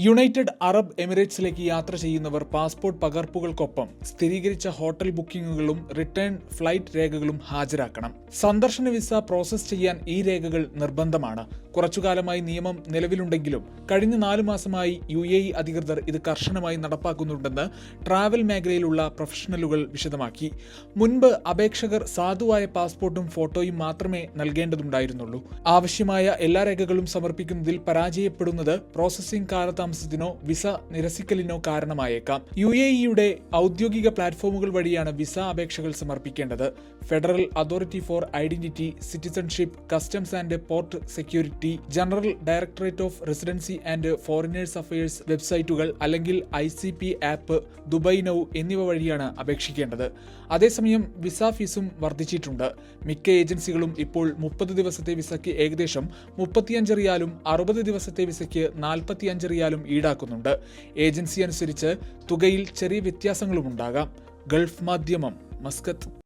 United Arab എമിറേറ്റ്സിലേക്ക് യാത്ര ചെയ്യുന്നവർ passport പകർപ്പുകൾക്കൊപ്പം സ്ഥിരീകരിച്ച ഹോട്ടൽ ബുക്കിംഗുകളും റിട്ടേൺ ഫ്ലൈറ്റ് രേഖകളും ഹാജരാക്കണം. സന്ദർശന വിസ പ്രോസസ് ചെയ്യാൻ ഈ രേഖകൾ നിർബന്ധമാണ്. കുറച്ചുകാലമായി നിയമം നിലവിലുണ്ടെങ്കിലും കഴിഞ്ഞ നാലു മാസമായി യു എ ഇ അധികൃതർ ഇത് കർശനമായി നടപ്പാക്കുന്നുണ്ടെന്ന് ട്രാവൽ മേഖലയിലുള്ള പ്രൊഫഷണലുകൾ വിശദമാക്കി. മുൻപ് അപേക്ഷകർ സാധുവായ പാസ്പോർട്ടും ഫോട്ടോയും മാത്രമേ നൽകേണ്ടതുണ്ടായിരുന്നുള്ളൂ. ആവശ്യമായ എല്ലാ രേഖകളും സമർപ്പിക്കുന്നതിൽ പരാജയപ്പെടുന്നത് പ്രോസസ്സിംഗ് കാലതാമസത്തിനോ വിസ നിരസിക്കലിനോ കാരണമായേക്കാം. യു എ ഇയുടെ ഔദ്യോഗിക പ്ലാറ്റ്ഫോമുകൾ വഴിയാണ് വിസ അപേക്ഷകൾ സമർപ്പിക്കേണ്ടത്. Federal authority for identity citizenship customs and port security general directorate of residency and foreigners affairs വെബ്സൈറ്റുകൾ അല്ലെങ്കിൽ I C P app Dubai now എന്നിവ വഴിയാണ് അപേക്ഷിക്കേണ്ടത്. അതേസമയം വിസ ഫീസും വർദ്ധിച്ചിട്ടുണ്ട്. മിക്ക ഏജൻസികളും ഇപ്പോൾ മുപ്പത് ദിവസത്തെ വിസയ്ക്ക് ഏകദേശം മുപ്പത്തിയഞ്ച് റിയാലും അറുപത് ദിവസത്തെ വിസയ്ക്ക് നാൽപ്പത്തിയഞ്ച് റിയാലും ഈടാക്കുന്നുണ്ട്. ഏജൻസി അനുസരിച്ച് തുകയിൽ ചെറിയ വ്യത്യാസങ്ങളുമുണ്ടാകാം. ഗൾഫ് മാധ്യമം മസ്കത്ത്.